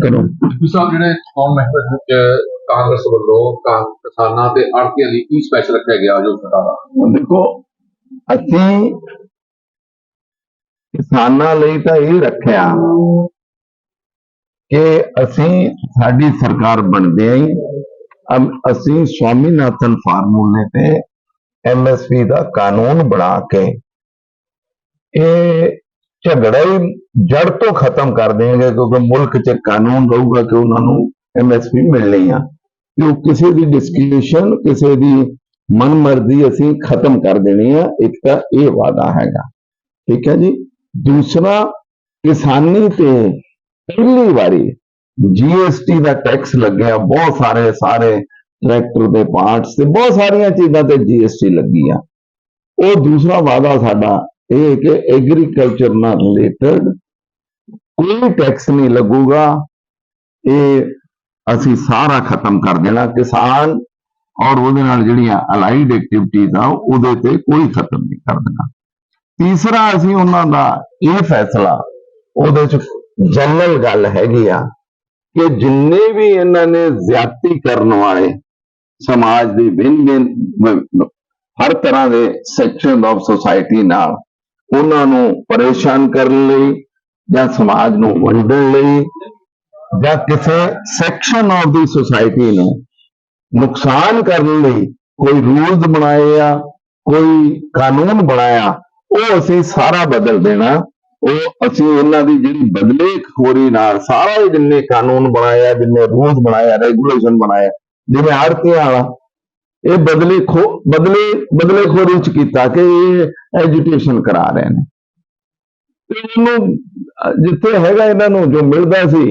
ਕਰੋ। ਕਿਸਾਨ ਜਿਹੜੇ ਕੌਮ ਮਹਿਮਦ ਵਿੱਚ ਕਾਂਗਰਸ ਵੱਲੋਂ ਕਾਂ- ਕਿਸਾਨਾਂ ਤੇ ਆੜਤੀਆਂ ਲਈ ਕੀ ਸਪੈਸ਼ਲ ਰੱਖਿਆ ਗਿਆ ਜੋ ਸਰਕਾਰ ਦੇਖੋ ਅਸੀਂ ਕਿਸਾਨਾਂ ਲਈ ਤਾਂ ਇਹ ਰੱਖਿਆ ਕਿ ਅਸੀਂ ਸਾਡੀ ਸਰਕਾਰ ਬਣਦੇ ਅਮ ਅਸੀਂ ਸਵਾਮੀਨਾਥਨ ਫਾਰਮੂਲੇ ਤੇ ਐਮਐਸਪੀ ਦਾ ਕਾਨੂੰਨ ਬਣਾ ਕੇ ਇਹ ਝਗੜਾ ਹੀ ਜੜ ਤੋਂ ਖਤਮ ਕਰ ਦੇਣਗੇ ਕਿਉਂਕਿ ਮੁਲਕ 'ਚ ਕਾਨੂੰਨ ਰਹੂਗਾ ਕਿ ਉਹਨਾਂ ਨੂੰ ਐਮਐਸਪੀ ਮਿਲਣੀ ਆ। ਕਿ ਉਹ ਕਿਸੇ ਦੀ ਡਿਸਕ੍ਰਿਮੀਨੇਸ਼ਨ ਕਿਸੇ ਦੀ ਮਨਮਰਜ਼ੀ ਅਸੀਂ ਖਤਮ ਕਰ ਦੇਣੀ ਆ। ਇੱਕ ਤਾਂ ਇਹ ਵਾਅਦਾ ਹੈਗਾ। ਠੀਕ ਹੈ ਜੀ? ਦੂਸਰਾ, ਕਿਸਾਨੀ ਤੇ ਪਹਿਲੀ ਵਾਰੀ ਜੀਐਸਟੀ ਦਾ ਟੈਕਸ ਲੱਗਿਆ। ਬਹੁਤ ਸਾਰੇ ਸਾਰੇ ਟਰੈਕਟਰ ਦੇ ਪਾਰਟਸ ਤੇ ਬਹੁਤ ਸਾਰੀਆਂ ਚੀਜ਼ਾਂ ਤੇ ਜੀਐਸਟੀ ਲੱਗੀ ਆ। ਉਹ ਦੂਸਰਾ ਵਾਅਦਾ ਸਾਡਾ ਇਹ ਹੈ ਕਿ ਐਗਰੀਕਲਚਰ ਨਾਲ ਰਿਲੇਟਡ ਕੋਈ ਟੈਕਸ ਨਹੀਂ ਲੱਗੂਗਾ। ਇਹ ਅਸੀਂ ਸਾਰਾ ਖਤਮ ਕਰ ਦੇਣਾ। ਕਿਸਾਨ ਔਰ ਉਹਦੇ ਨਾਲ ਜਿਹੜੀਆਂ ਅਲਾਈਡ ਐਕਟੀਵਿਟੀਜ਼ ਆ, ਉਹਦੇ ਤੇ ਕੋਈ ਖਤਮ ਨਹੀਂ ਕਰ ਦੇਣਾ। ਤੀਸਰਾ ਅਸੀਂ ਉਹਨਾਂ ਦਾ ਇਹ ਫੈਸਲਾ, ਉਹਦੇ ਚ ਜਨਰਲ ਗੱਲ ਹੈਗੀ ਆ ਕਿ ਜਿੰਨੇ ਵੀ ਇਹਨਾਂ ਨੇ ਜ਼ਿਆਦਤੀ ਕਰਨ ਵਾਲੇ ਸਮਾਜ ਦੀ ਵਿਨ ਵਿਨ ਹਰ ਤਰ੍ਹਾਂ ਦੇ ਸੈਕਸ਼ਨ ਆਫ ਸੋਸਾਇਟੀ ਨਾਲ ਉਹਨਾਂ ਨੂੰ ਪਰੇਸ਼ਾਨ ਕਰਨ ਲਈ ਜਾਂ ਸਮਾਜ ਨੂੰ ਵੰਡਣ ਲਈ ਜਾਂ ਕਿਸੇ ਸੈਕਸ਼ਨ ਆਫ ਦੀ ਸੋਸਾਇਟੀ ਨੂੰ ਨੁਕਸਾਨ ਕਰਨ ਲਈ ਕੋਈ ਰੂਲਸ ਬਣਾਏ ਆ, ਕੋਈ ਕਾਨੂੰਨ ਬਣਾਇਆ, ਉਹ ਅਸੀਂ ਸਾਰਾ ਬਦਲ ਦੇਣਾ। ਉਹ ਅਸੀਂ ਉਹਨਾਂ ਦੀ ਜਿਹੜੀ ਬਦਲੇ ਖੋਰੀ ਨਾਲ ਸਾਰਾ ਹੀ ਜਿੰਨੇ ਕਾਨੂੰਨ ਬਣਾਇਆ ਜਿੰਨੇ ਰੂਲਸ ਬਣਾਇਆ ਰੈਗੂਲੇਸ਼ਨ ਬਣਾਇਆ ਜਿਵੇਂ ਆੜਤੀਆਂ ਵਾਲਾ ਇਹ ਬਦਲੇ ਖੋ ਬਦਲੇ ਬਦਲੇ ਖੋਰੀ ਚ ਕੀਤਾ ਕਿ ਇਹ ਐਜੂਕੇਸ਼ਨ ਕਰਾ ਰਹੇ ਨੇ। ਇਹਨੂੰ ਜਿੱਥੇ ਹੈਗਾ ਇਹਨਾਂ ਨੂੰ ਜੋ ਮਿਲਦਾ ਸੀ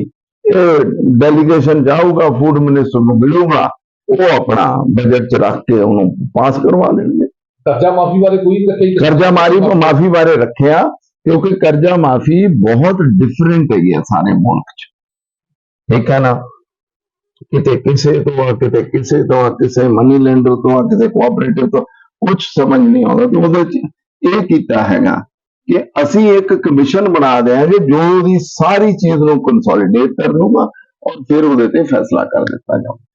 ਇਹ ਡੈਲੀਗੇਸ਼ਨ ਜਾਊਗਾ ਫੂਡ ਮਿਨਿਸਟਰ ਨੂੰ ਮਿਲੂਗਾ ਉਹ ਆਪਣਾ ਬਜਟ ਚ ਰੱਖ ਕੇ ਉਹਨੂੰ ਪਾਸ ਕਰਵਾ ਦੇਣਗੇ। ਕਰਜ਼ਾ ਮਾਫੀ ਬਾਰੇ ਕੋਈ ਕਰਜ਼ਾ ਮਾਰੀ ਮਾਫੀ ਬਾਰੇ ਰੱਖਿਆ ਕਿਉਂਕਿ ਕਰਜ਼ਾ ਮਾਫੀ ਬਹੁਤ ਡਿਫਰੈਂਟ ਹੈਗੀ ਆ ਸਾਰੇ ਮੁਲਕ 'ਚ। ਠੀਕ ਹੈ ਨਾ? ਕਿਤੇ ਕਿਸੇ ਤੋਂ ਆ ਕਿਤੇ ਕਿਸੇ ਤੋਂ ਆ ਕਿਸੇ ਮਨੀ ਲੈਂਡਰ ਤੋਂ ਆ ਕਿਸੇ ਕੋਆਪਰੇਟਿਵ ਤੋਂ ਕੁਝ ਸਮਝ ਨਹੀਂ ਆਉਂਦਾ। ਤੇ ਉਹਦੇ 'ਚ ਇਹ ਕੀਤਾ ਹੈਗਾ ਕਿ ਅਸੀਂ ਇੱਕ ਕਮਿਸ਼ਨ ਬਣਾ ਦਿਆਂਗੇ, ਜੋ ਉਹਦੀ ਸਾਰੀ ਚੀਜ਼ ਨੂੰ ਕੰਸੋਲੀਡੇਟ ਕਰ ਲੂਗਾ ਔਰ ਫਿਰ ਉਹਦੇ ਤੇ ਫੈਸਲਾ ਕਰ ਦਿੱਤਾ ਜਾਊਗਾ।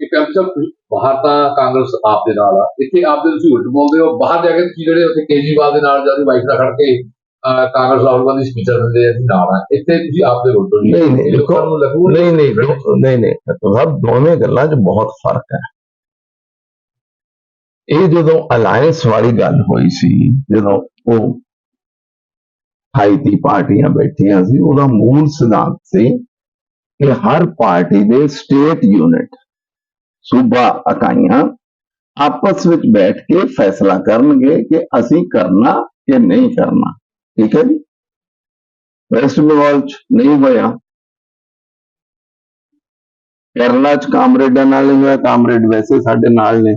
ਇੱਕ ਅਫਸਰ ਬਾਹਰ ਤਾਂ ਕਾਂਗਰਸ ਆਪ ਦੇ ਨਾਲ ਆ। ਇੱਥੇ ਆਪ ਦੇ ਤੁਸੀਂ ਉਲਟ ਬੋਲਦੇ ਹੋ, ਬਾਹਰ ਜਾ ਕੇ ਕੀ ਜਿਹੜੇ ਉੱਥੇ ਕੇਜਰੀਵਾਲ ਦੇ ਨਾਲ ਜਾਂ ਵਾਈਫ ਨਾਲ ਖੜ ਕੇ ਕਾਂਗਰਸ ਰਾਹੁਲ ਗਾਂਧੀ ਸਪੀਚਰ ਦਿੰਦੇ ਆ ਨਾਲ ਆ। ਇੱਥੇ ਤੁਸੀਂ ਆਪ ਦੇ ਜੀ ਨਹੀਂ, ਨਹੀਂ, ਲੋਕਾਂ ਨੂੰ ਲੱਗੂ ਨਹੀਂ ਨਹੀਂ ਨਹੀਂ ਨਹੀਂ ਸਭ ਦੋਵੇਂ ਗੱਲਾਂ 'ਚ ਬਹੁਤ ਫ਼ਰਕ ਹੈ। ਇਹ ਜਦੋਂ ਅਲਾਈਅੰਸ ਵਾਲੀ ਗੱਲ ਹੋਈ ਸੀ ਜਦੋਂ ਉਹ ਹਾਈਤੀ ਪਾਰਟੀਆਂ ਬੈਠੀਆਂ ਸੀ ਉਹਦਾ ਮੂਲ ਸਿਧਾਂਤ ਸੀ ਕਿ ਹਰ ਪਾਰਟੀ ਦੇ ਸਟੇਟ ਯੂਨਿਟ ਸੂਬਾ ਇਕਾਈਆਂ ਆਪਸ ਵਿੱਚ ਬੈਠ ਕੇ ਫੈਸਲਾ ਕਰਨਗੇ ਕਿ ਅਸੀਂ ਕਰਨਾ ਕਿ ਨਹੀਂ ਕਰਨਾ। ਠੀਕ ਹੈ ਜੀ? ਵੈਸਟ ਬੰਗਾਲ ਚ ਨਹੀਂ ਹੋਇਆ। ਕੇਰਲਾ ਚ ਕਾਮਰੇਡਾਂ ਨਾਲ ਨਹੀਂ ਹੋਇਆ, ਕਾਮਰੇਡ ਵੈਸੇ ਸਾਡੇ ਨਾਲ ਨੇ।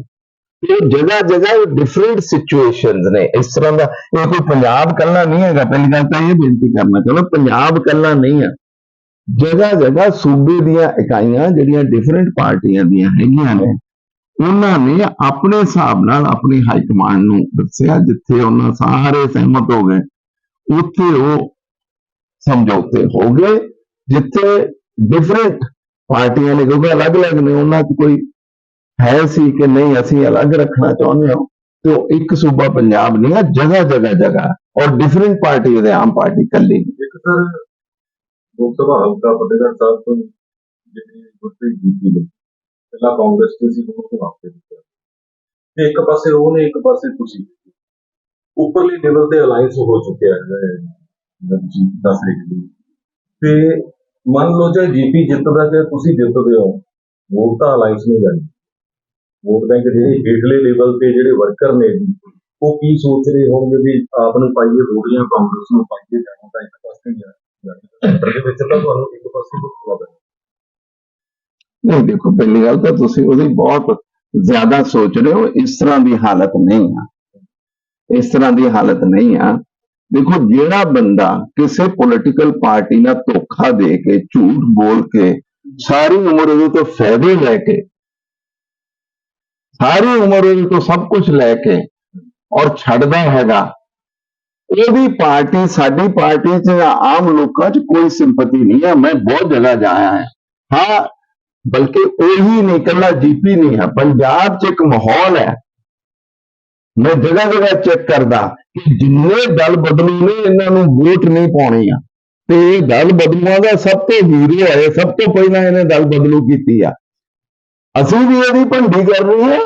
ਇਹ ਜਗ੍ਹਾ ਜਗ੍ਹਾ ਡਿਫਰੈਂਟ ਸਿਚੁਏਸ਼ਨਸ ਨੇ। ਇਸ ਤਰ੍ਹਾਂ ਦਾ ਇਹ ਕੋਈ ਪੰਜਾਬ ਕੱਲਾ ਨਹੀਂ ਹੈਗਾ, ਪਹਿਲੀ ਗੱਲ ਤਾਂ ਇਹ ਬੇਨਤੀ ਕਰਨਾ ਚਾਹੁੰਦਾ, ਪੰਜਾਬ ਕੱਲਾ ਨਹੀਂ ਹੈ ਜਗ੍ਹਾ ਜਗ੍ਹਾ ਸੂਬੇ ਦੀਆਂ ਇਕਾਈਆਂ ਜਿਹੜੀਆਂ ਡਿਫਰੈਂਟ ਪਾਰਟੀਆਂ ਦੀਆਂ ਹੈਗੀਆਂ ਨੇ, ਉਹਨਾਂ ਨੇ ਆਪਣੇ ਹਿਸਾਬ ਨਾਲ ਆਪਣੀ ਹਾਈ ਕਮਾਂਡ ਨੂੰ ਦੱਸਿਆ, ਜਿੱਥੇ ਉਹਨਾਂ ਸਾਰੇ ਸਹਿਮਤ ਹੋ ਗਏ। ਉੱਥੇ ਉਹ ਸਮਝੌਤੇ ਹੋ ਗਏ ਜਿੱਥੇ ਡਿਫਰੈਂਟ ਪਾਰਟੀਆਂ ਨੇ ਕਿਉਂਕਿ ਅਲੱਗ-ਅਲੱਗ ਨੇ ਉਹਨਾਂ 'ਚ ਕੋਈ ਹੈ ਸੀ ਕਿ ਨਹੀਂ ਅਸੀਂ ਅਲੱਗ ਰੱਖਣਾ ਚਾਹੁੰਦੇ ਹਾਂ ਤੇ ਉਹ ਇੱਕ ਸੂਬਾ ਪੰਜਾਬ ਨਹੀਂ ਹੈ ਜਗ੍ਹਾ ਜਗ੍ਹਾ ਜਗ੍ਹਾ ਔਰ ਡਿਫਰੈਂਟ ਪਾਰਟੀ ਦੇ ਆਮ ਪਾਰਟੀ ਕੱਲੀ ਨਹੀਂ। ਇੱਕ ਸਰ ਲੋਕ ਸਭਾ ਹਲਕਾ ਫਤਿਹਗੜ੍ਹ ਸਾਹਿਬ ਤੋਂ ਜਿਹੜੀ ਗੁਰਪ੍ਰੀਤ ਜੀਤੀ ਨੇ ਪਹਿਲਾਂ ਕਾਂਗਰਸ ਦੇ ਸੀ ਉਹਨੂੰ ਤੋਂ ਵਾਪਸ ਦਿੱਤਾ ਤੇ ਇੱਕ ਪਾਸੇ ਉਹ ਨੇ ਇੱਕ ਪਾਸੇ ਤੁਸੀਂ ਉੱਪਰਲੀ ਲੈਵਲ ਤੇ ਅਲਾਈਅੰਸ ਹੋ ਚੁੱਕਿਆ ਹੈ। ਜੀ ਦੱਸ ਰਹੇ ਜੀ ਤੇ ਮੰਨ ਲਓ ਜੇ ਜੀਪੀ ਜਿੱਤਦਾ ਤੇ ਤੁਸੀਂ ਜਿੱਤਦੇ ਹੋ, ਵੋਟ ਤਾਂ ਅਲਾਈਅੰਸ ਨੂੰ ਜਾਣੀ। ਵੋਟ ਬੈਂਕ ਜਿਹੜੇ ਹੇਠਲੇ ਲੈਵਲ ਤੇ ਜਿਹੜੇ ਵਰਕਰ ਨੇ, ਉਹ ਕੀ ਸੋਚ ਰਹੇ ਹੋਣਗੇ ਵੀ ਆਪ ਨੂੰ ਪਾਈਏ ਵੋਟ ਜਾਂ ਕਾਂਗਰਸ ਨੂੰ ਪਾਈਏ ਜਾਣਾ ਤਾਂ ਇੱਕ ਪਾਸੇ ਹੀ ਦੇ ਵਿੱਚ, ਤਾਂ ਤੁਹਾਨੂੰ ਇੱਕ ਪਾਸੇ ਤੋਂ ਖਵਾ ਨਹੀਂ, ਦੇਖੋ, ਪਹਿਲੀ ਗੱਲ ਤਾਂ ਤੁਸੀਂ ਉਹਦੀ ਬਹੁਤ ਜ਼ਿਆਦਾ ਸੋਚ ਰਹੇ ਹੋ, ਇਸ ਤਰ੍ਹਾਂ ਦੀ ਹਾਲਤ ਨਹੀਂ ਆ। ਇਸ ਤਰ੍ਹਾਂ ਦੀ ਹਾਲਤ ਨਹੀਂ ਆ ਦੇਖੋ ਜਿਹੜਾ ਬੰਦਾ ਕਿਸੇ ਪੋਲੀਟੀਕਲ ਪਾਰਟੀ ਨਾਲ ਧੋਖਾ ਦੇ ਕੇ ਝੂਠ ਬੋਲ ਕੇ ਸਾਰੀ ਉਮਰ ਉਹਦੇ ਤੋਂ ਫਾਇਦੇ ਲੈ ਕੇ ਸਾਰੀ ਉਮਰ ਉਹਦੇ ਤੋਂ ਸਭ ਕੁਝ ਲੈ ਕੇ ਔਰ ਛੱਡਦਾ ਹੈਗਾ ਉਹਦੀ ਪਾਰਟੀ ਸਾਡੀ ਪਾਰਟੀ 'ਚ ਜਾਂ ਆਮ ਲੋਕਾਂ 'ਚ ਕੋਈ ਸਿੰਪਤੀ ਨਹੀਂ ਹੈ ਮੈਂ ਬਹੁਤ ਜਗ੍ਹਾ ਜਾਇਆ ਹਾਂ ਹਾਂ ਬਲਕਿ ਉਹੀ ਨਹੀਂ ਇਕੱਲਾ ਜੀਪੀ ਨਹੀਂ ਹੈ ਪੰਜਾਬ 'ਚ ਇੱਕ ਮਾਹੌਲ ਹੈ ਮੈਂ ਜਗ੍ਹਾ ਜਗ੍ਹਾ ਚੈੱਕ ਕਰਦਾ ਕਿ ਜਿੰਨੇ ਦਲ ਬਦਲੂ ਨੇ, ਇਹਨਾਂ ਨੂੰ ਵੋਟ ਨਹੀਂ ਪਾਉਣੀ ਆ। ਤੇ ਇਹ ਦਲ ਬਦਲੂਆਂ ਦਾ ਸਭ ਤੋਂ ਹੀਰੋ ਹੈ, ਸਭ ਤੋਂ ਪਹਿਲਾਂ ਇਹਨੇ ਦਲ ਬਦਲੂ ਕੀਤੀ ਆ। ਅਸੀਂ ਵੀ ਇਹਦੀ ਭੰਡੀ ਕਰਨੀ ਆ,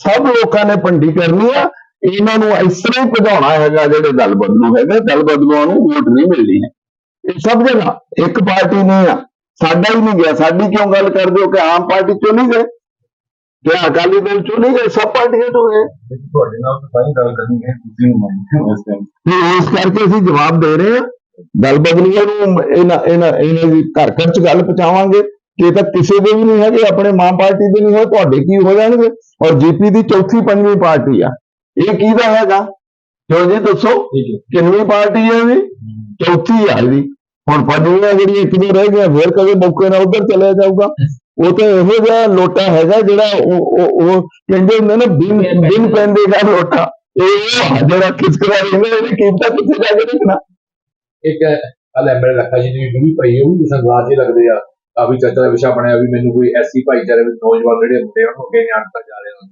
ਸਭ ਲੋਕਾਂ ਨੇ ਭੰਡੀ ਕਰਨੀ ਆ। ਇਹਨਾਂ ਨੂੰ ਇਸ ਤਰ੍ਹਾਂ ਹੀ ਭਜਾਉਣਾ ਹੈਗਾ ਜਿਹੜੇ ਦਲ ਬਦਲੂ ਹੈਗੇ, ਦਲ ਬਦਲੂਆਂ ਨੂੰ ਵੋਟ ਨਹੀਂ ਮਿਲਣੀ ਹੈ। ਇਹ ਸਭ ਜਗ੍ਹਾ ਇੱਕ ਪਾਰਟੀ ਨਹੀਂ ਆ, ਸਾਡਾ ਹੀ ਨਹੀਂ ਗਿਆ। ਸਾਡੀ ਕਿਉਂ ਗੱਲ ਕਰਦੇ ਹੋ ਕਿ ਆਮ ਪਾਰਟੀ ਚੋਂ ਨਹੀਂ ਗਏ ਕਿ ਅਕਾਲੀ ਦਲ ਚੋਂ ਨਹੀਂ ਗਏ ਸਭ ਪਾਰਟੀਆਂ ਤੋਂ ਗਏ। ਤੁਹਾਡੇ ਨਾਲ ਤਾਂ ਹੀ ਗੱਲ ਕਰਨੀ ਹੈ ਤੁਸੀਂ ਇਸ ਕਰਕੇ ਅਸੀਂ ਜਵਾਬ ਦੇ ਰਹੇ ਹਾਂ। ਦਲ ਬਦਲੂਆਂ ਨੂੰ ਇਹਨਾਂ ਇਹਨਾਂ ਇਹਨਾਂ ਦੀ ਘਰ ਘਰ ਚ ਗੱਲ ਪਹੁੰਚਾਵਾਂਗੇ। ਕਿ ਤਾਂ ਕਿਸੇ ਦੇ ਵੀ ਨਹੀਂ ਹੈਗੇ ਆਪਣੇ ਮਾਂ ਪਾਰਟੀ ਦੇ ਨਹੀਂ ਹੋਏ ਤੁਹਾਡੇ ਕੀ ਹੋ ਜਾਣਗੇ? ਔਰ ਜੀਪੀ ਦੀ ਚੌਥੀ ਪੰਜਵੀਂ ਪਾਰਟੀ ਆ। ਇਹ ਕਿਹਦਾ ਹੈਗਾ? ਕਿਉਂ ਜੀ ਦੱਸੋ ਕਿੰਨੀ ਪਾਰਟੀ ਹੈ ਇਹਦੀ? ਚੌਥੀ ਆ ਇਹਦੀ। ਹੁਣ ਪੰਜਵੀਂ ਜਿਹੜੀ ਇੱਕ ਦੋ ਰਹਿ ਗਈਆਂ ਫਿਰ ਕਦੇ ਮੌਕੇ ਨਾਲ ਉਧਰ ਚਲਿਆ ਜਾਊਗਾ। ਉਹ ਤਾਂ ਇਹੋ ਜਿਹਾ ਲੋਟਾ ਹੈਗਾ ਜਿਹੜਾ ਉਹ ਕਹਿੰਦੇ ਹੁੰਦੇ ਨੇ ਬਿਨ ਬਿਨ ਪੈਂਦੇ ਦਾ। ਲੋਟਾ। ਇਹ ਆ ਜਿਹੜਾ ਖਿਸਕਦਾ ਰਹਿੰਦਾ ਇਹਨੇ ਕੀਤਾ ਕਿੱਥੇ ਜਾ ਕੇ ਦੇਖਣਾ। ਇੱਕ ਅਲੈਂਬਰ ਲੱਖਾ ਜੀ ਦੀ ਵੀਡੀਓ ਪਈ ਉਹ ਵੀ ਸੰਗਵਾਜ ਹੀ ਲੱਗਦੇ ਆ। ਕਾਫੀ ਚਰਚਾ ਦਾ ਵਿਸ਼ਾ ਬਣਿਆ ਵੀ ਮੈਨੂੰ ਕੋਈ ਐਸੀ ਭਾਈਚਾਰੇ ਵਿੱਚ ਨੌਜਵਾਨ ਜਿਹੜੇ ਹੁੰਦੇ ਆ ਉਹਨੂੰ ਅੱਗੇ ਨਹੀਂ ਆਣਤਾ ਜਾ ਰਿਹਾ।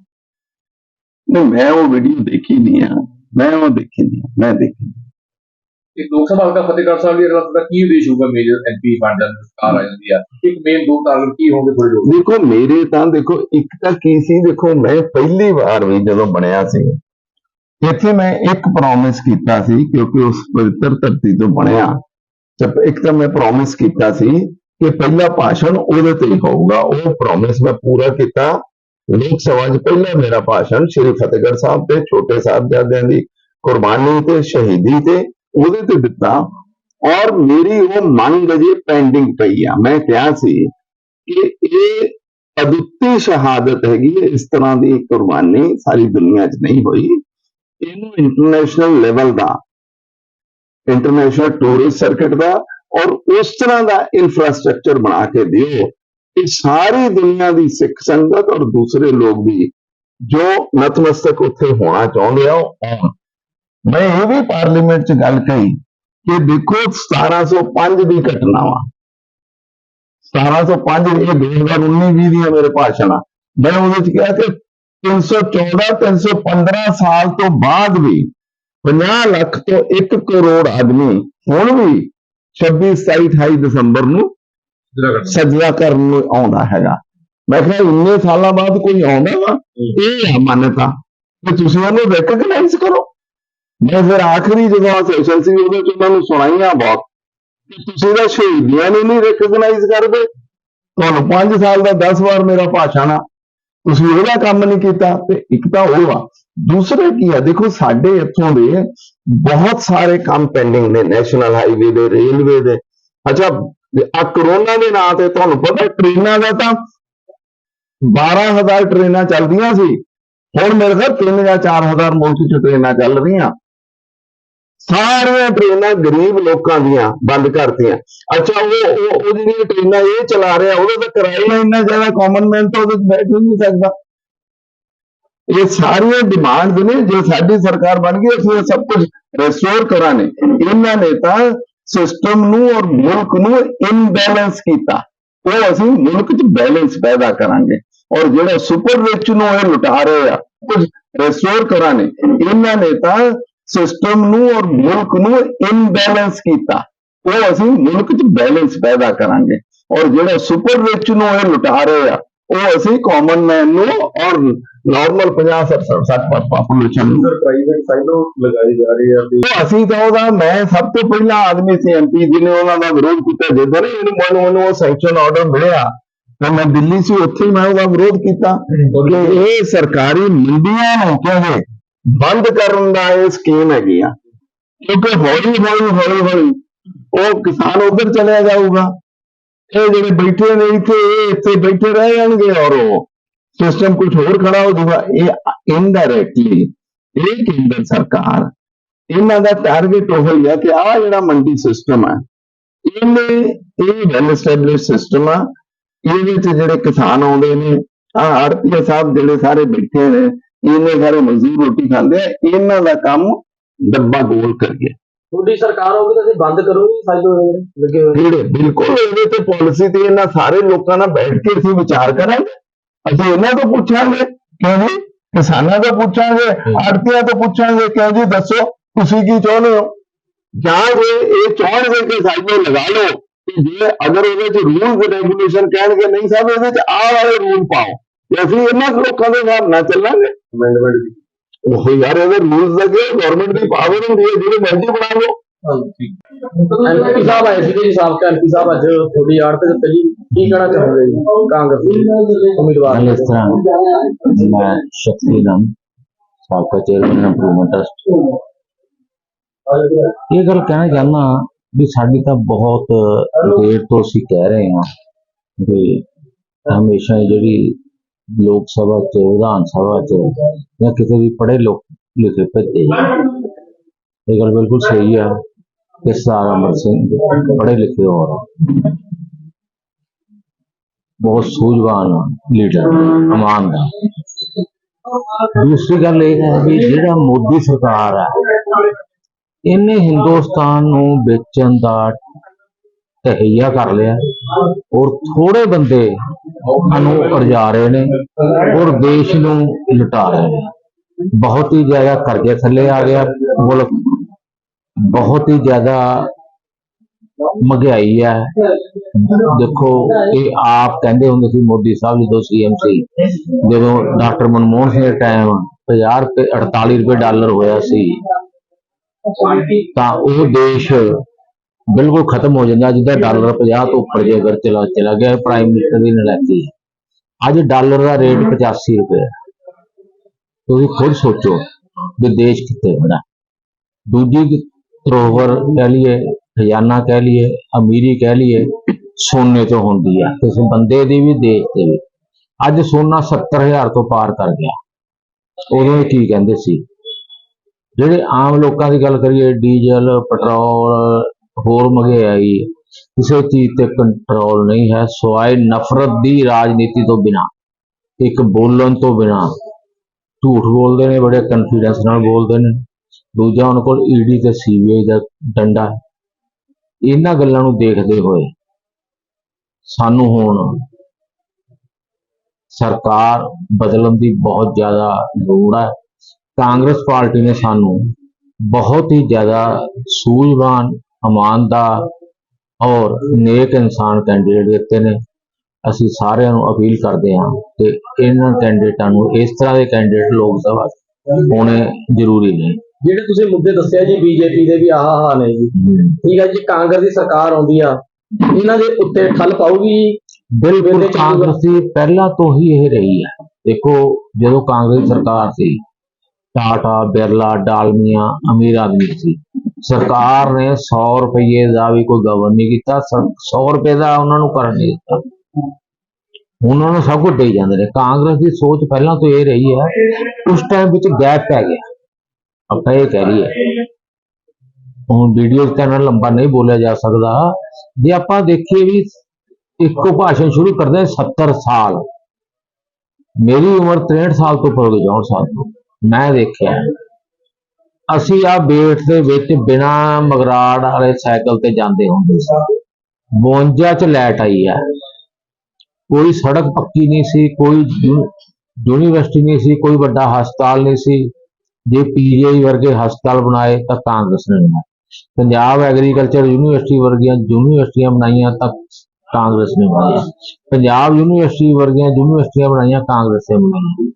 ਨਹੀਂ ਮੈਂ ਉਹ ਵੀਡੀਓ ਦੇਖੀ ਨਹੀਂ ਆ। ਮੈਂ ਉਹ ਦੇਖੀ ਨਹੀਂ ਆ, ਮੈਂ ਦੇਖੀ ਨਹੀਂ। ਲੋਕ ਸਭਾ ਹਲਕਾ ਫਤਿਹਗੜ੍ਹ ਸਾਹਿਬ ਦੀ ਅਗਲਾ ਦਾ ਕੀ ਉਦੇਸ਼ ਹੋਊਗਾ ਮੇਜਰ ਐਮਪੀ ਬਣ ਜਾਂਦੇ ਸਰਕਾਰ ਆ ਜਾਂਦੀ ਆ? ਇੱਕ ਮੇਨ ਦੋ ਟਾਰਗੇਟ ਕੀ ਹੋਣਗੇ ਥੋੜੇ ਲੋਕ ਦੇਖੋ, ਮੇਰੇ ਤਾਂ ਦੇਖੋ, ਇੱਕ ਤਾਂ ਕੀ ਸੀ, ਦੇਖੋ, ਮੈਂ ਪਹਿਲੀ ਵਾਰ ਵੀ ਜਦੋਂ ਬਣਿਆ ਸੀ, ਇੱਥੇ ਮੈਂ ਇੱਕ ਪ੍ਰੋਮਿਸ ਕੀਤਾ ਸੀ, ਕਿਉਂਕਿ ਉਸ ਪਵਿੱਤਰ ਧਰਤੀ ਤੋਂ ਬਣਿਆ। ਤੇ ਇੱਕ ਤਾਂ ਮੈਂ ਪ੍ਰੋਮਿਸ ਕੀਤਾ ਸੀ ਕਿ ਪਹਿਲਾ ਭਾਸ਼ਣ ਉਹਦੇ ਤੇ ਹੀ ਹੋਊਗਾ। ਉਹ ਪ੍ਰੋਮਿਸ ਮੈਂ ਪੂਰਾ ਕੀਤਾ। ਲੋਕ ਸਭਾ 'ਚ ਪਹਿਲਾ ਮੇਰਾ ਭਾਸ਼ਣ ਸ੍ਰੀ ਫਤਿਹਗੜ੍ਹ ਸਾਹਿਬ ਤੇ ਛੋਟੇ ਸਾਹਿਬਜ਼ਾਦਿਆਂ ਦੀ ਕੁਰਬਾਨੀ ਤੇ, ਸ਼ਹੀਦੀ ਤੇ। ਉਹਦੇ ਤੇ ਦਿੱਤਾ ਔਰ ਮੇਰੀ ਉਹ ਮੰਗ ਅਜੇ ਪੈਂਡਿੰਗ ਪਈ ਆ। ਮੈਂ ਕਿਹਾ ਸੀ ਕਿ ਇਹ ਅਦੁੱਤੀ ਸ਼ਹਾਦਤ ਹੈਗੀ ਇਸ ਤਰ੍ਹਾਂ ਦੀ ਕੁਰਬਾਨੀ ਸਾਰੀ ਦੁਨੀਆ 'ਚ ਨਹੀਂ ਹੋਈ। ਇਹਨੂੰ ਇੰਟਰਨੈਸ਼ਨਲ ਲੈਵਲ ਦਾ ਇੰਟਰਨੈਸ਼ਨਲ ਟੂਰਿਸਟ ਸਰਕਟ ਦਾ ਔਰ ਉਸ ਤਰ੍ਹਾਂ ਦਾ ਇਨਫਰਾਸਟ੍ਰਕਚਰ ਬਣਾ ਕੇ ਦਿਓ ਕਿ ਸਾਰੀ ਦੁਨੀਆ ਦੀ ਸਿੱਖ ਸੰਗਤ ਔਰ ਦੂਸਰੇ ਲੋਕ ਵੀ ਜੋ ਨਤਮਸਤਕ ਉੱਥੇ ਹੋਣਾ ਚਾਹੁੰਦੇ ਆ, ਉਹ ਆਉਣ। ਮੈਂ ਇਹ ਵੀ ਪਾਰਲੀਮੈਂਟ 'ਚ ਗੱਲ ਕਹੀ ਕਿ ਦੇਖੋ 1705 ਦੀ ਘਟਨਾ ਵਾ 1705 ਇਹ 2019 20 ਦੀਆਂ ਮੇਰੇ ਭਾਸ਼ਣ। ਮੈਂ ਉਹਦੇ 'ਚ ਕਿਹਾ ਕਿ 314 315 ਸਾਲ ਤੋਂ ਬਾਅਦ ਵੀ 50 ਲੱਖ ਤੋਂ 1 ਕਰੋੜ ਆਦਮੀ ਹੁਣ ਵੀ 26 27 28 ਦਸੰਬਰ ਨੂੰ ਸਜਦਾ ਕਰਨ। ਨੂੰ ਆਉਂਦਾ ਹੈਗਾ। ਮੈਂ ਕਿਹਾ ਇੰਨੇ ਸਾਲਾਂ ਬਾਅਦ ਕੋਈ ਆਉਂਦਾ ਵਾ? ਇਹ ਆ ਮਾਨਤਾ। ਕਿ ਤੁਸੀਂ ਉਹਨੂੰ ਰੈਕਗਨਾਈਜ਼ ਕਰੋ। ਮੈਂ ਫਿਰ ਆਖਰੀ ਜਦੋਂ ਸੈਸ਼ਨ ਸੀ, ਉਹਦੇ ਚ ਉਹਨਾਂ ਨੂੰ ਸੁਣਾਈਆਂ ਬਹੁਤ। ਤੁਸੀਂ ਤਾਂ ਸ਼ਹੀਦੀਆਂ ਨੂੰ ਨਹੀਂ ਰੈਕਗਨਾਈਜ਼ ਕਰਦੇ। ਤੁਹਾਨੂੰ 5 ਸਾਲ ਦਾ 10 ਵਾਰ ਮੇਰਾ ਭਾਸ਼ਣ ਆ। ਤੁਸੀਂ ਉਹਦਾ ਕੰਮ ਨਹੀਂ ਕੀਤਾ, ਤੇ ਇੱਕ ਤਾਂ ਉਹ ਆ। ਦੂਸਰਾ ਕੀ ਆ, ਦੇਖੋ ਸਾਡੇ ਇੱਥੋਂ ਦੇ ਬਹੁਤ ਸਾਰੇ ਕੰਮ ਪੈਂਡਿੰਗ ਨੇ ਨੈਸ਼ਨਲ ਹਾਈਵੇ ਦੇ ਰੇਲਵੇ ਦੇ। ਅੱਛਾ, ਆ ਕਰੋਨਾ ਦੇ ਨਾਂ ਤੇ ਤੁਹਾਨੂੰ ਪਤਾ ਟ੍ਰੇਨਾਂ ਦਾ ਤਾਂ 12000 ਟ੍ਰੇਨਾਂ ਚੱਲਦੀਆਂ ਸੀ। ਹੁਣ ਮੇਰੇ ਖਿਆਲ 3 ਜਾਂ 4000 ਮੁਲਕ ਚ ਟ੍ਰੇਨਾਂ ਚੱਲ ਰਹੀਆਂ। ਸਾਰੀਆਂ ਟ੍ਰੇਨਾਂ ਗਰੀਬ ਲੋਕਾਂ ਦੀਆਂ ਬੰਦ ਕਰਤੀਆਂ। ਅੱਛਾ, ਉਹ ਉਹ ਉਹ ਜਿਹੜੀਆਂ ਟ੍ਰੇਨਾਂ ਇਹ ਚਲਾ ਰਿਹਾ, ਉਹਦਾ ਤਾਂ ਕਿਰਾਇਆ ਇੰਨਾ ਜ਼ਿਆਦਾ ਕਾਮਨ ਮੈਨ ਤਾਂ ਉਹਦੇ 'ਚ ਬੈਠ ਹੀ ਨਹੀਂ ਸਕਦਾ। ਇਹ ਸਾਰੀਆਂ ਡਿਮਾਂਡ ਨੇ ਜੇ ਸਾਡੀ ਸਰਕਾਰ ਬਣ ਗਈ, ਅਸੀਂ ਇਹ ਸਭ ਕੁਝ ਰੈਸਟੋਰ ਕਰਾਂਗੇ। ਇਹਨਾਂ ਨੇ ਤਾਂ ਸਿਸਟਮ ਨੂੰ ਔਰ ਮੁਲਕ ਨੂੰ ਇਨਬੈਲੈਂਸ ਕੀਤਾ। ਉਹ ਅਸੀਂ ਮੁਲਕ 'ਚ ਬੈਲੈਂਸ ਪੈਦਾ ਕਰਾਂਗੇ। ਔਰ ਜਿਹੜਾ ਸੁਪਰ ਰਿਚ ਨੂੰ ਇਹ ਲੁਟਾ ਰਹੇ ਆ, ਕੁਝ ਰੈਸਟੋਰ ਕਰਾਂਗੇ। ਇਹਨਾਂ ਨੇ ਤਾਂ ਸਿਸਟਮ ਨੂੰ ਔਰ ਮੁਲਕ ਨੂੰ ਇਨਬੈਲੈਂਸ ਕੀਤਾ। ਉਹ ਅਸੀਂ ਮੁਲਕ 'ਚ ਬੈਲੈਂਸ ਪੈਦਾ ਕਰਾਂਗੇ। ਔਰ ਜਿਹੜਾ ਸੁਪਰ ਰਿਚ ਨੂੰ ਇਹ ਲੁਟਾ ਰਹੇ ਆ ਉਹ ਅਸੀਂ ਕਾਮਨ ਮੈਨ ਨੂੰ ਔਰ ਨਾਰਮਲ 50 60 ਪਾਪੂਲੇਸ਼ਨ ਨੂੰ। ਪ੍ਰਾਈਵੇਟ ਸਾਈਡੋਂ ਲਗਾਏ ਜਾ ਰਹੇ ਆ ਤੇ ਅਸੀਂ ਤਾਂ ਉਹਦਾ ਮੈਂ ਸਭ ਤੋਂ ਪਹਿਲਾ ਆਦਮੀ ਸੀ ਐਮਪੀ ਜਿਹਨੇ ਉਹਨਾਂ ਦਾ ਵਿਰੋਧ ਕੀਤਾ। ਜਦੋਂ ਇਹਨੂੰ ਮੈਨੂੰ ਮੈਨੂੰ ਉਹ ਸੈਂਕਸ਼ਨ ਆਰਡਰ ਮਿਲਿਆ ਤਾਂ ਮੈਂ ਦਿੱਲੀ ਸੀ ਉੱਥੇ ਹੀ ਮੈਂ ਉਹਦਾ ਵਿਰੋਧ ਕੀਤਾ। ਕਿ ਇਹ ਸਰਕਾਰੀ ਮੰਡੀਆਂ ਨੂੰ ਕਹਿੰਦੇ ਬੰਦ ਕਰਨ ਦਾ ਇਹ ਸਕੀਮ ਹੈਗੀ ਆ। ਕਿਉਂਕਿ ਹੌਲੀ ਹੌਲੀ ਹੌਲੀ ਹੌਲੀ ਉਹ ਕਿਸਾਨ ਉਧਰ ਚਲਿਆ ਜਾਊਗਾ। ਇਹ ਜਿਹੜੇ ਬੈਠੇ ਨੇ ਇੱਥੇ, ਇਹ ਇੱਥੇ ਬੈਠੇ ਰਹਿ ਜਾਣਗੇ ਔਰ ਉਹ ਸਿਸਟਮ ਕੁਝ ਹੋਰ ਖੜਾ ਹੋ ਜਾਊਗਾ। ਇਹ ਇਨਡਾਇਰੈਕਟਲੀ ਇਹ ਕੇਂਦਰ ਸਰਕਾਰ ਇਹਨਾਂ ਦਾ ਟਾਰਗੇਟ ਉਹ ਹੀ ਹੈ ਕਿ ਆ ਜਿਹੜਾ ਮੰਡੀ ਸਿਸਟਮ ਹੈ ਇਹਨੇ ਇਹ ਵੈਲ ਐਸਟੈਬਲਿਸ਼ ਸਿਸਟਮ ਆ, ਇਹਦੇ ਵਿੱਚ ਜਿਹੜੇ ਕਿਸਾਨ ਆਉਂਦੇ ਨੇ ਆ ਆੜਤੀਆ ਸਾਹਿਬ ਜਿਹੜੇ ਸਾਰੇ ਬੈਠੇ ਨੇ ਇਹਨੇ ਸਾਰੇ ਮਜ਼ਦੂਰ ਰੋਟੀ ਖਾਂਦੇ ਆ ਇਹਨਾਂ ਦਾ ਕੰਮ ਡੱਬਾ ਗੋਲ ਕਰੀਏ। ਤੁਹਾਡੀ ਸਰਕਾਰ ਹੋਊਗੀ ਤਾਂ ਅਸੀਂ ਬੰਦ ਕਰੋਗੇ ਵਗੈਰਾ ਲੱਗੇ ਹੋਏ। ਜਿਹੜੇ ਬਿਲਕੁਲ ਇਹਦੇ ਤੇ ਪਾਲਿਸੀ ਤੇ ਇਹਨਾਂ ਸਾਰੇ ਲੋਕਾਂ ਨਾਲ ਬੈਠ ਕੇ ਅਸੀਂ ਵਿਚਾਰ ਕਰਾਂਗੇ। ਅਸੀਂ ਇਹਨਾਂ ਤੋਂ ਪੁੱਛਾਂਗੇ ਕਿਉਂ ਜੀ? ਕਿਸਾਨਾਂ ਤੋਂ ਪੁੱਛਾਂਗੇ ਆੜਤੀਆਂ ਤੋਂ ਪੁੱਛਾਂਗੇ ਕਿਉਂ ਜੀ? ਦੱਸੋ ਤੁਸੀਂ ਕੀ ਚਾਹੁੰਦੇ ਹੋ? ਜਾਂ ਜੇ ਇਹ ਚਾਹਣਗੇ ਕਿ ਸਾਈਕਲ ਲਗਾ ਲਓ ਜੇ ਅਗਰ ਉਹਦੇ ਚ ਰੂਲਸ ਰੈਗੂਲੇਸ਼ਨ ਕਹਿਣਗੇ ਨਹੀਂ ਸਾਹਿਬ ਇਹਦੇ ਚ ਆਹ ਵਾਲੇ ਰੂਲ ਪਾਓ। ਤੇ ਅਸੀਂ ਇਹਨਾਂ ਲੋਕਾਂ ਦੇ ਨਾਲ ਨਾ ਚੱਲਾਂਗੇ ਅਮੈਂਡਮੈਂਟ ਉਹ ਯਾਰ ਇਹਦੇ ਰੂਲਸ ਲੱਗੇ ਗਵਰਨਮੈਂਟ ਦੀ ਪਾਵਰ ਹੁੰਦੀ ਹੈ ਜਿਹੜੇ ਮਰਜ਼ੀ ਬਣਾ ਲਓ। ਐਮਪੀ ਸਾਹਿਬ ਆਏ ਸੀਗੇ ਜੀ ਸਾਬਕਾ ਐਮਪੀ ਸਾਹਿਬ ਅੱਜ ਤੁਹਾਡੀ ਆੜ ਤੇ ਜੀ। ਕੀ ਕਹਿਣਾ ਚਾਹੁੰਦੇ ਜੀ? ਕਾਂਗਰਸ ਦੇ ਉਮੀਦਵਾਰ ਇਸ ਤਰ੍ਹਾਂ ਮੈਂ ਸ਼ਕਤੀ ਨਾਮ ਸਾਬਕਾ ਚੇਅਰਮੈਨ ਇੰਪਰੂਵਮੈਂਟ ਟਰਸਟ ਇਹ ਗੱਲ ਕਹਿਣਾ ਚਾਹੁੰਦਾ ਵੀ ਸਾਡੀ ਤਾਂ ਬਹੁਤ ਦੇਰ ਤੋਂ ਅਸੀਂ ਕਹਿ ਰਹੇ ਹਾਂ ਵੀ ਹਮੇਸ਼ਾ ਜਿਹੜੀ ਲੋਕ ਸਭਾ ਚ ਵਿਧਾਨ ਸਭਾ ਚ ਜਾਂ ਕਿਸੇ ਵੀ ਪੜ੍ਹੇ ਲੋਕ ਲਿਖੇ ਭੇਜੇ। ਇਹ ਗੱਲ ਬਿਲਕੁਲ ਸਹੀ ਆ ਕਿ ਸਾਰਾ ਅਮਰ ਸਿੰਘ ਪੜ੍ਹੇ ਲਿਖੇ ਔਰ ਬਹੁਤ ਸੂਝਵਾਨ ਲੀਡਰ, ਇਮਾਨਦਾਰ। ਦੂਸਰੀ ਗੱਲ ਇਹ ਹੈ ਵੀ ਜਿਹੜਾ ਮੋਦੀ ਸਰਕਾਰ ਹੈ ਇਹਨੇ ਹਿੰਦੁਸਤਾਨ ਨੂੰ ਵੇਚਣ ਦਾ ਤਹਈਆ ਕਰ ਲਿਆ ਔਰ ਥੋੜੇ ਬੰਦੇ ਨੂੰ ਅਰਜਾ ਰਹੇ ਨੇ, ਔਰ ਦੇਸ਼ ਨੂੰ ਲੁਟਾ ਰਹੇ ਨੇ। ਬਹੁਤ ਹੀ ਜ਼ਿਆਦਾ ਕਰਜ਼ੇ ਥੱਲੇ ਆ ਗਿਆ ਮੁਲਕ। ਬਹੁਤ ਹੀ ਜ਼ਿਆਦਾ ਮਹਿੰਗਾਈ ਹੈ। ਦੇਖੋ, ਇਹ ਆਪ ਕਹਿੰਦੇ ਹੁੰਦੇ ਸੀ ਮੋਦੀ ਸਾਹਿਬ ਜਦੋਂ ਸੀਐਮ ਸੀ, ਜਦੋਂ ਡਾਕਟਰ ਮਨਮੋਹਨ ਸਿੰਘ ਦੇ ਟਾਈਮ 50 ਰੁਪਏ 48 ਰੁਪਏ ਡਾਲਰ ਹੋਇਆ ਸੀ, ਤਾਂ ਉਹ ਦੇਸ਼ ਬਿਲਕੁਲ ਖਤਮ ਹੋ ਜਾਂਦਾ ਜਿੱਦਾਂ ਡਾਲਰ 50 ਤੋਂ ਉੱਪਰ ਜੇ ਅਗਰ ਚਲਾ ਚਲਾ ਗਿਆ ਪ੍ਰਾਈਮ ਮਿਨਿਸਟਰ ਦੀ ਨਲਾਇਕੀ ਅੱਜ ਡਾਲਰ ਦਾ ਰੇਟ 85 ਰੁਪਏ ਤੁਸੀਂ ਖੁਦ ਸੋਚੋ ਵੀ ਦੇਸ਼ ਕਿੱਥੇ ਖੜਾ ਦੂਜੀ ਧਰੋਹਰ ਕਹਿ ਲਈਏ ਖਜ਼ਾਨਾ ਕਹਿ ਲਈਏ ਅਮੀਰੀ ਕਹਿ ਲਈਏ ਸੋਨੇ ਤੋਂ ਹੁੰਦੀ ਹੈ। ਕਿਸੇ ਬੰਦੇ ਦੀ ਵੀ ਦੇਸ਼ ਦੇ ਵੀ। ਅੱਜ ਸੋਨਾ 70000 ਤੋਂ ਪਾਰ ਕਰ ਗਿਆ। ਉਦੋਂ ਇਹ ਕੀ ਕਹਿੰਦੇ ਸੀ? ਜਿਹੜੇ ਆਮ ਲੋਕਾਂ ਦੀ ਗੱਲ ਕਰੀਏ ਡੀਜ਼ਲ ਪੈਟਰੋਲ ਹੋਰ ਮਹਿੰਗਾਈ ਕਿਸੇ ਚੀਜ਼ ਤੇ ਕੰਟਰੋਲ ਨਹੀਂ ਹੈ, ਸਵਾਏ ਨਫ਼ਰਤ ਦੀ ਰਾਜਨੀਤੀ ਤੋਂ ਬਿਨਾ। ਇੱਕ ਬੋਲਣ ਤੋਂ ਬਿਨਾ। ਝੂਠ ਬੋਲਦੇ ਨੇ, ਬੜੇ ਕਨਫੀਡੈਂਸ ਨਾਲ ਬੋਲਦੇ ਨੇ। ਦੂਜਾ ਉਹਨਾਂ ਕੋਲ ਈਡੀ ਤੇ ਸੀਬੀਆਈ ਦਾ ਡੰਡਾ ਇਹਨਾਂ ਗੱਲਾਂ ਨੂੰ ਦੇਖਦੇ ਹੋਏ ਸਾਨੂੰ ਹੁਣ ਸਰਕਾਰ ਬਦਲਣ ਦੀ ਬਹੁਤ ਜ਼ਿਆਦਾ ਲੋੜ ਹੈ। ਕਾਂਗਰਸ ਪਾਰਟੀ ਨੇ ਸਾਨੂੰ ਬਹੁਤ ਹੀ ਜ਼ਿਆਦਾ ਸੂਝਵਾਨ ਇਮਾਨਦਾਰ ਔਰ ਨੇਕ ਇਨਸਾਨ ਕੈਂਡੀਡੇਟ ਦਿੱਤੇ ਨੇ। ਅਸੀਂ ਸਾਰਿਆਂ ਨੂੰ ਅਪੀਲ ਕਰਦੇ ਹਾਂ ਕਿ ਇਹਨਾਂ ਕੈਂਡੀਡੇਟਾਂ ਨੂੰ ਇਸ ਤਰ੍ਹਾਂ ਦੇ ਕੈਂਡੀਡੇਟ ਲੋਕ ਸਭਾ ਹੋਣੇ ਜ਼ਰੂਰੀ ਨੇ। ਜਿਹੜੇ ਤੁਸੀਂ ਮੁੱਦੇ ਦੱਸਿਆ ਜੀ ਬੀਜੇਪੀ ਦੇ ਵੀ ਆਹ ਆਹ ਨੇ ਜੀ। ਠੀਕ ਹੈ ਜੀ ਕਾਂਗਰਸ ਦੀ ਸਰਕਾਰ ਆਉਂਦੀ ਆ ਇਹਨਾਂ ਦੇ ਉੱਤੇ ਠੱਲ ਪਾਊਗੀ ਬਿਲਕੁਲ ਕਾਂਗਰਸ ਦੀ ਪਹਿਲਾਂ ਤੋਂ ਹੀ ਇਹ ਰਹੀ ਹੈ। ਦੇਖੋ ਜਦੋਂ ਕਾਂਗਰਸ ਸਰਕਾਰ ਸੀ ਟਾਟਾ ਬਿਰਲਾ ਡਾਲਮੀਆਂ ਅਮੀਰ ਆਦਮੀ ਸੀ ਸਰਕਾਰ ਨੇ 100 ਰੁਪਏ ਦਾ ਵੀ ਕੋਈ ਗਵਰ ਨਹੀਂ ਕੀਤਾ 100 ਰੁਪਏ ਦਾ ਉਹਨਾਂ ਨੂੰ ਕਰਨ ਨਹੀਂ ਦਿੱਤਾ। ਉਹਨਾਂ ਨੂੰ ਸਭ ਕੁਝ ਦੇਈ ਜਾਂਦੇ ਨੇ। ਕਾਂਗਰਸ ਦੀ ਸੋਚ ਪਹਿਲਾਂ ਤੋਂ ਇਹ ਰਹੀ ਹੈ, ਉਸ ਟਾਈਮ ਵਿੱਚ ਗੈਪ ਪੈ ਗਿਆ। ਆਪਾਂ ਇਹ ਕਹਿ ਲਈਏ। ਹੁਣ ਵੀਡੀਓ ਤੇ ਲੰਬਾ ਨਹੀਂ ਬੋਲਿਆ ਜਾ ਸਕਦਾ। ਜੇ ਆਪਾਂ ਦੇਖੀਏ ਵੀ ਇੱਕੋ ਭਾਸ਼ਣ ਸ਼ੁਰੂ ਕਰਦੇ ਹਾਂ 70 ਸਾਲ। ਮੇਰੀ ਉਮਰ 63 ਸਾਲ ਤੋਂ ਉੱਪਰ ਹੋ ਗਈ 64 ਸਾਲ ਤੋਂ ਮੈਂ ਦੇਖਿਆ ਅਸੀਂ ਆ ਬੇਟ ਦੇ ਵਿੱਚ ਬਿਨਾ ਮਗਰਾੜ ਵਾਲੇ ਸਾਈਕਲ ਤੇ ਜਾਂਦੇ ਹੁੰਦੇ ਸੀ। 52 ਚ ਲਾਈਟ ਆਈ ਹੈ। ਕੋਈ ਸੜਕ ਪੱਕੀ ਨਹੀਂ ਸੀ, ਕੋਈ ਯੂਨੀਵਰਸਿਟੀ ਨਹੀਂ ਸੀ, ਕੋਈ ਵੱਡਾ ਹਸਪਤਾਲ ਨਹੀਂ ਸੀ। ਜੇ ਪੀਜੀਆਈ ਵਰਗੇ ਹਸਪਤਾਲ ਬਣਾਏ ਤਾਂ ਕਾਂਗਰਸ ਨੇ ਬਣਾਏ। ਪੰਜਾਬ ਐਗਰੀਕਲਚਰ ਯੂਨੀਵਰਸਿਟੀ ਵਰਗੀਆਂ ਯੂਨੀਵਰਸਿਟੀਆਂ ਬਣਾਈਆਂ ਤਾਂ ਕਾਂਗਰਸ ਨੇ ਬਣਾਈਆਂ। ਪੰਜਾਬ ਯੂਨੀਵਰਸਿਟੀ ਵਰਗੀਆਂ ਯੂਨੀਵਰਸਿਟੀਆਂ ਬਣਾਈਆਂ, ਕਾਂਗਰਸ ਨੇ ਬਣਾਈਆਂ।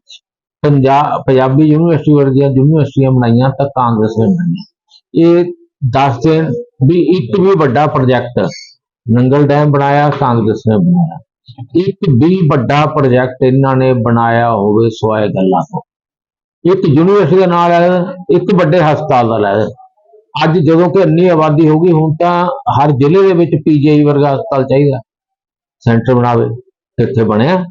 ਪੰਜਾਬ ਪੰਜਾਬੀ ਯੂਨੀਵਰਸਿਟੀ ਵਰਗੀਆਂ ਯੂਨੀਵਰਸਿਟੀਆਂ ਬਣਾਈਆਂ ਤਾਂ ਕਾਂਗਰਸ ਨੇ ਬਣਾਈਆਂ। ਇਹ ਦੱਸ ਦੇਣ ਵੀ ਇੱਕ ਵੀ ਵੱਡਾ ਪ੍ਰੋਜੈਕਟ ਨੰਗਲ ਡੈਮ ਬਣਾਇਆ ਕਾਂਗਰਸ ਨੇ ਬਣਾਇਆ। ਇੱਕ ਵੀ ਵੱਡਾ ਪ੍ਰੋਜੈਕਟ ਇਹਨਾਂ ਨੇ ਬਣਾਇਆ ਹੋਵੇ ਸਵਾਏ ਗੱਲਾਂ ਤੋਂ। ਇੱਕ ਯੂਨੀਵਰਸਿਟੀ ਦਾ ਨਾਮ ਲੈ ਦੇਣ, ਇੱਕ ਵੱਡੇ ਹਸਪਤਾਲ ਦਾ ਲੈ ਦੇਣ। ਅੱਜ ਜਦੋਂ ਕਿ ਇੰਨੀ ਆਬਾਦੀ ਹੋ ਗਈ ਹੁਣ ਤਾਂ ਹਰ ਜ਼ਿਲ੍ਹੇ ਦੇ ਵਿੱਚ ਪੀਜੀਆਈ ਵਰਗਾ ਹਸਪਤਾਲ ਚਾਹੀਦਾ। ਸੈਂਟਰ ਬਣਾਵੇ ਕਿੱਥੇ ਬਣਿਆ।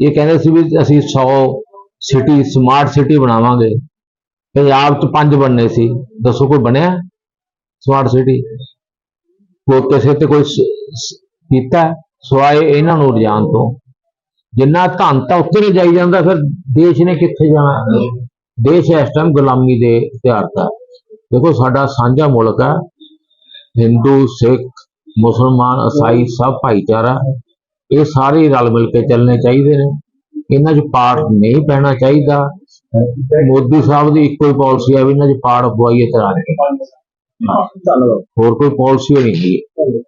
ਇਹ ਕਹਿੰਦੇ ਸੀ ਵੀ ਅਸੀਂ 100 ਸਿਟੀ ਸਮਾਰਟ ਸਿਟੀ ਬਣਾਵਾਂਗੇ। ਪੰਜਾਬ 'ਚ ਪੰਜ ਬਣਨੇ ਸੀ। ਦੱਸੋ ਕੋਈ ਬਣਿਆ? ਸਮਾਰਟ ਸਿਟੀ ਕੋਈ ਕਿਸੇ ਤੇ ਕੋਈ ਕੀਤਾ? ਸਵਾਏ ਇਹਨਾਂ ਨੂੰ ਰਜਾਨ ਤੋਂ। ਜਿੰਨਾ ਧਨ ਤਾਂ ਉੱਤੇ ਨੂੰ ਜਾਈ ਜਾਂਦਾ, ਫਿਰ ਦੇਸ਼ ਨੇ ਕਿੱਥੇ ਜਾਣਾ? ਦੇਸ਼ ਇਸ ਟਾਈਮ ਗੁਲਾਮੀ ਦੇ ਹਥਿਆਰ ਦਾ। ਦੇਖੋ, ਸਾਡਾ ਸਾਂਝਾ ਮੁਲਕ ਹੈ ਹਿੰਦੂ, ਸਿੱਖ, ਮੁਸਲਮਾਨ ਈਸਾਈ ਸਭ ਭਾਈਚਾਰਾ। ਇਹ ਸਾਰੇ ਰਲ ਮਿਲ ਕੇ ਚੱਲਣੇ ਚਾਹੀਦੇ ਨੇ। ਇਹਨਾਂ 'ਚ ਪਾੜ ਨਹੀਂ ਪੈਣਾ ਚਾਹੀਦਾ। ਮੋਦੀ ਸਾਹਿਬ ਦੀ ਇੱਕੋ ਹੀ ਪਾਲਿਸੀ ਹੈ ਵੀ ਇਹਨਾਂ 'ਚ ਪਾੜ ਪਵਾਈਏ ਤੇ ਰਾਜ ਧੰਨਵਾਦ। ਹੋਰ ਕੋਈ ਪਾਲਿਸੀ ਨਹੀਂ। ਹੈਗੀ